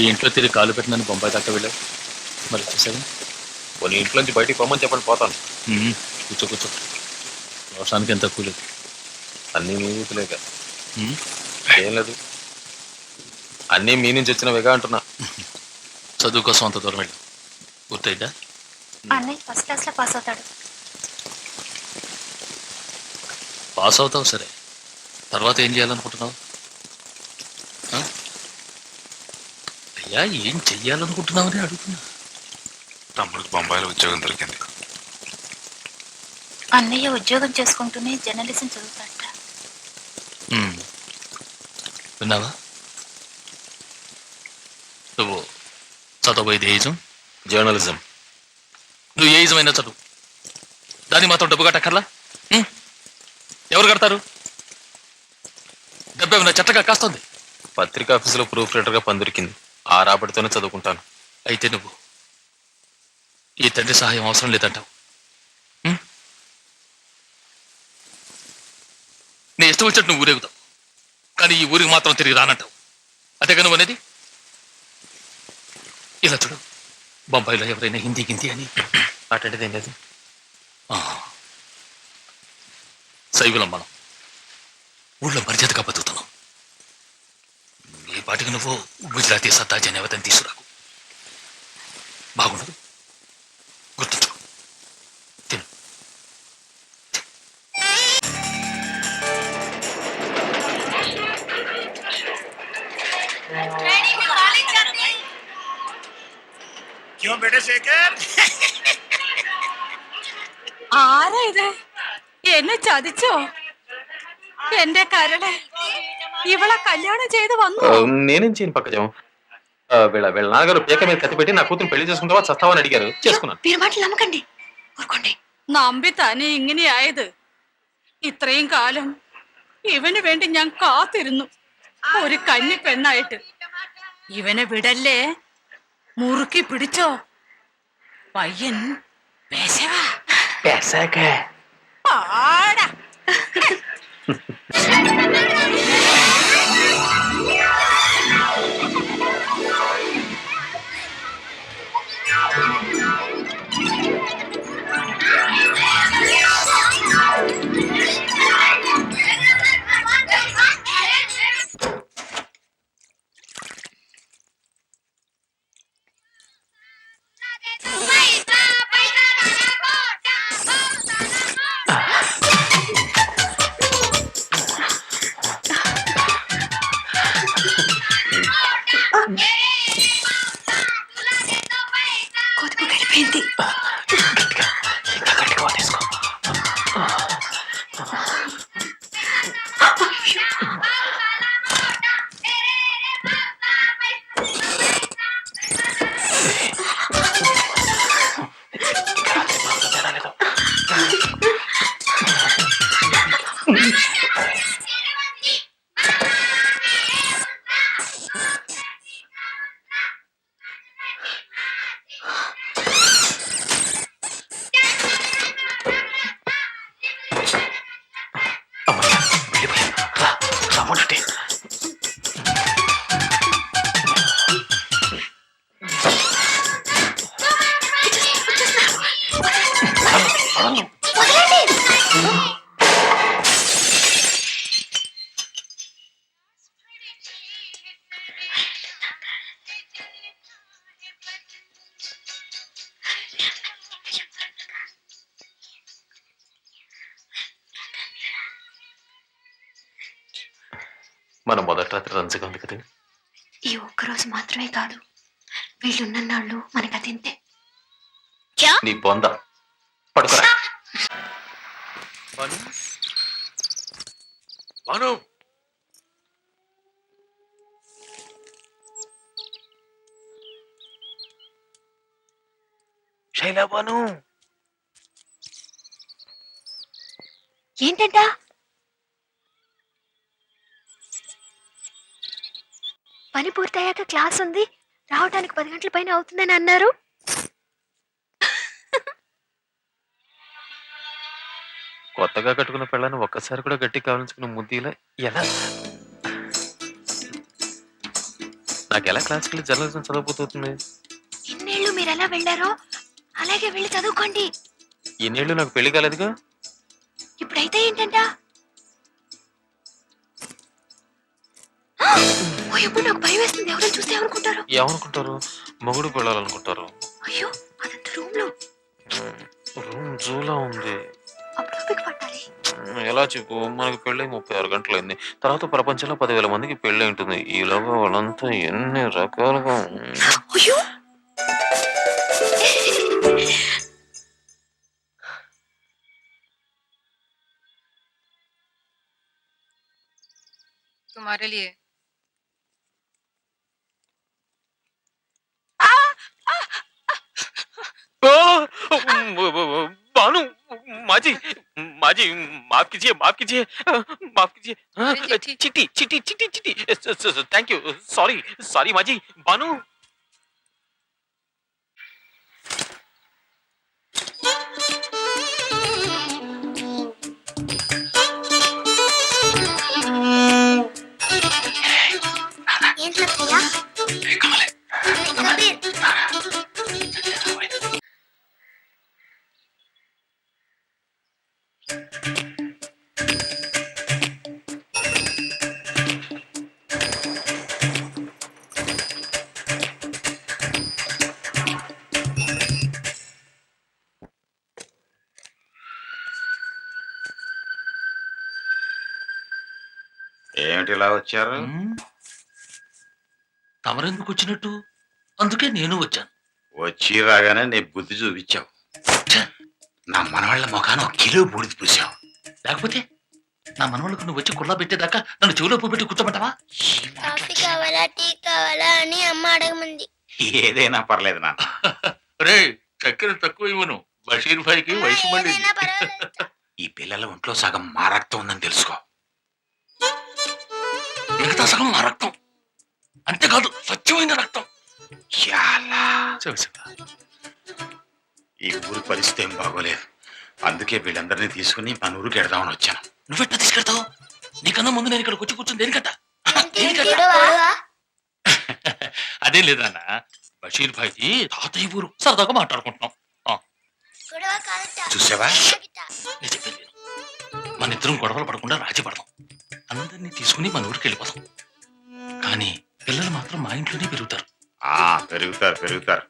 ఈ ఇంట్లో తిరిగి కాలు పెట్టినని బొంబాయి దాకా వెళ్ళావు? మరి కొన్ని ఇంట్లోంచి బయటికి పొమ్మని చెప్పండి పోతాను. కూర్చో కూర్చో. వర్షానికి ఎంత కూలేదు అన్నీ మీ ఏం లేదు. అన్నీ మీ నుంచి వచ్చినవిగా అంటున్నా. చదువు కోసం అంత దూరం వెళ్ళావు? పూర్తయిందా? అన్నయ్య ఫస్ట్ క్లాస్లో పాస్ అవుతాడు. పాస్ అవుతావు సరే. తర్వాత ఏం చేయాలనుకుంటున్నావు? అయ్యా ఏం చెయ్యాలనుకుంటున్నావని అడుగుతున్నా. తమ్ముడికి బొంబాయిలో ఉద్యోగం దొరికింది. అన్నయ్య ఉద్యోగం చేసుకుంటూనే జర్నలిజం చదువుతాడట. విన్నావా? నువ్వు చదవబోయేది ఏజం? జర్నలిజం. నువ్వు ఏ ఇజమైనా చదువు. దాన్ని మాత్రం డబ్బు కట్టక్కర్లా? ఎవరు కడతారు? డబ్బు ఏమైనా చెట్టగా కాస్తుంది? పత్రికా ఆఫీసులో ప్రూఫ్ రీడర్గా పని దొరికింది. ఆ రాబడితోనే చదువుకుంటాను. అయితే నువ్వు ఈ తండ్రి సహాయం అవసరం లేదంటావు. నీ ఇష్టం వచ్చినట్టు నువ్వు ఊరేగుతావు. కానీ ఈ ఊరికి మాత్రం తిరిగి రానంటావు. అంతేగా నువ్వు అనేది? ఇలా చూడు బొంబాయిలో ఎవరైనా హిందీ గింది అని అటువంటిది ఏం లేదు? ఆ. శైవులం మనం. ఊళ్ళో మర్యాదగా బతుకుతున్నాం. పాటికి నువ్వు గుజరాతీ సత్తా జనవతం తీసుకురాకు బాగుండదు గుర్తుంచు తిను क्यों बेटे शेखर ആരാ ഇത് എന്നെ ചതിച്ചോ എന്റെ കരളെ ഇവളെ കല്യാണം ചെയ്ത് വന്നു ఆ, నేనేం చేయను పక్కజం ఆ, వీళ్ళ వీళ్ళ నాన్నగారు పేక మీద కత్తి పెట్టి నా కూతురు పెళ్లి చేసుకుంటావా చస్తావని అడిగారు చేసుకున్నాను మీరు మాటలు నమ్మకండి ఊరుకోండి നമ്പി തന്നെ ഇങ്ങനെയായത് ഇത്രയും കാലം ഇവന് വേണ്ടി ഞാൻ കാത്തിരുന്നു ഒരു കന്നി പെണ്ണായിട്ട് ഇവനെ വിടല്ലേ മുറുക്കി പിടിച്ചോ പയ്യൻ പേശവാ പാടാ もので。మన మొదటి రాత్రి రంజగా ఉంది కదండి. ఈ ఒక్కరోజు మాత్రమే కాదు వీళ్ళున్నన్నాళ్ళు మనకు అదింతే నీ బొంద. పడుకోరా. ఏంటంటా? పని పూర్తయ్యాక క్లాస్ ఉంది. రావడానికి పది గంటల పైన అవుతుందని అన్నారు. కొత్తగా కట్టుకున్న పెళ్ళని ఒక్కసారి కూడా గట్టి కావాల్చుకున్న ముద్దీలా ఎలా? నాకు ఎలా క్లాసికల్ జర్నలిజం చదవబోతుంది ఇన్నేళ్ళు మీరు ఎలా వెళ్ళారో అలాగే వెళ్ళి చదువుకోండి. ఎన్నేళ్ళు నాకు పెళ్ళి కాలేదుగా? ఇప్పుడైతే ఏంటంట? ఓ ఎప్పుడు నాకు భయం వేస్తుంది ఎవరైనా చూస్తే ఏమనుకుంటారు ఏమనుకుంటారు మొగుడు పెళ్ళాలనుకుంటారు అయ్యో అదంత రూమ్ లో రూమ్ జూలా ఉంది అప్పుడు ఓపిక పట్టాలి ఎలా చెప్పు మనకి పెళ్ళి ముప్పై ఆరు గంటలైంది తర్వాత ప్రపంచంలో పదివేల మందికి పెళ్ళి ఉంటుంది ఈలోగా వాళ్ళంతా ఎన్ని రకాలుగా అయ్యో तुम्हारे लिए बानू माँ जी माँ जी माफ़ कीजिए माफ़ कीजिए माफ़ कीजिए चिट्ठी चिट्ठी चिट्ठी चिट्टी थैंक यू सॉरी सॉरी माँ जी ఏమిటి ఇలా వచ్చారు. తమరెందుకు వచ్చినట్టు? అందుకే నేను వచ్చాను. వచ్చి రాగానే నీ బుద్ధి చూపించావు. నా మనవాళ్ళ ముఖాన ఒక కిలో బూడిద పూసావు. లేకపోతే నా మనవళ్ళకు నువ్వు వచ్చి కుళ్ళ పెట్టేదాకా నన్ను చెవిలో పెట్టి కూర్చోమంటావా? కాఫీ కావాలా టీ కావాలా అని అమ్మ అడగమంది. ఏదైనా పర్లేదు నాన్న. రే చక్కెర తక్కువ ఇవ్వను. బషీర్ భాయ్కి వయసు మళ్ళీ. ఏదైనా పర్వాలేదు. ఈ పిల్లల ఒంట్లో సగం మా రక్తం ఉందని తెలుసుకో. మిగతా సగం నా రక్తం. అంతేకాదు స్వచ్ఛమైన రక్తం. ఈ ఊరి పరిస్థితి ఏం బాగోలేదు. అందుకే వీళ్ళందరినీ తీసుకుని మన ఊరికి ఎడదామని వచ్చాను. నువ్వెట్లా తీసుకెళ్తావు? నీకన్నా ముందు నేను ఇక్కడికి వచ్చి కూర్చుని దేనికట ఏంటి, దేనికట? గొడవ? అదేం లేదన్న బషీర్ భాయ్ది తాతయ్య ఊరు. సరదాగా మాట్లాడుకుంటున్నాం. చూసావా? నేను చెప్పేది. మన ఇద్దరం గొడవలు పడకుండా రాజీ అందరినీ తీసుకుని మన ఊరికి వెళ్ళిపోదాం కానీ పిల్లలు మాత్రం మా ఇంట్లోనే పెరుగుతారు. ఆ పెరుగుతారు పెరుగుతారు.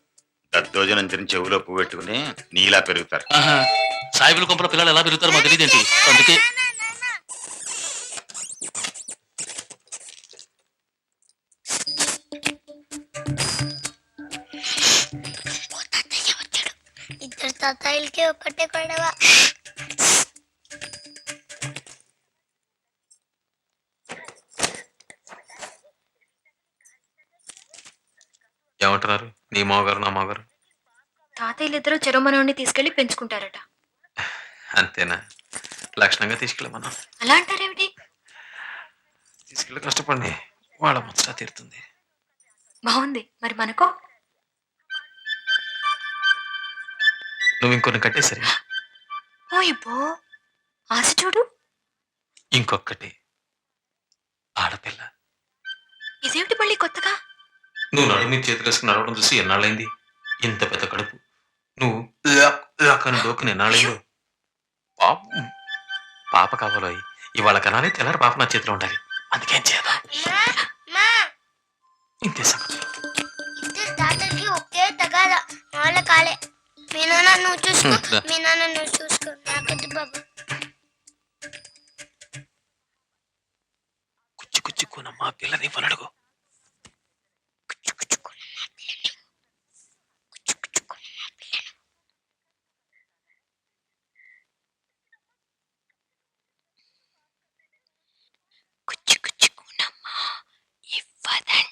దద్దోజనం తిని చెవిలో పువ్వు పెట్టుకుని నీలా పెరుగుతారు. ఆహా, సాయిబుల కొంపల పిల్లలు ఎలా పెరుగుతారో మాకు తెలియదేంటి? అందుకే. ఇద్దరు తాతయ్యలకి ఒకటే గొడవ. ఏమంటున్నారు? నీ మామగారు నా మామగారు తాతయ్యలిద్దరూ చెరమనోడిని తీసుకెళ్ళి పెంచుకుంటారట. అంతేనా? లక్షణంగా తీసుకెళ్ళమన్నా అలా అంటారేమిటి? తీసుకెళ్ళి కష్టపడి వాళ్ళ ముచ్చట తీరుతుంది. బాగుంది మరి మనకో? నువ్వు ఇంకొన్ని కట్టేసరి ఓ ఇబ్బో. ఆశ చూడు. ఇంకొకటి ఆడపిల్ల. ఇదేమిటి మళ్ళీ కొత్తగా? నువ్వు నడుము మీద చేతులు వేసుకుని నడవడం చూసి ఎన్నాళ్ళైంది? ఇంత పెద్ద కడుపు. నువ్వు లాక్ లాక్ అని డోకుని ఎన్నాళ్ళైందో? పాప. పాప కావాలో ఇవాళ కనాలి తెల్లారి పాప నా చేతిలో ఉండాలి. అందుకేం చేద్దాం ఇంతే సంగతులు ఇద్దరు తాతయ్యకి ఒకే తగాద. వాళ్ళ కాలే. మీ నాన్న నువ్వు చూసుకో. దా. మీ నాన్న నువ్వు చూసుకో. నాకొద్దు బాబు. కుచ్చి కుచ్చి కూనమ్మా పిల్లని ఇవ్వనడుగు and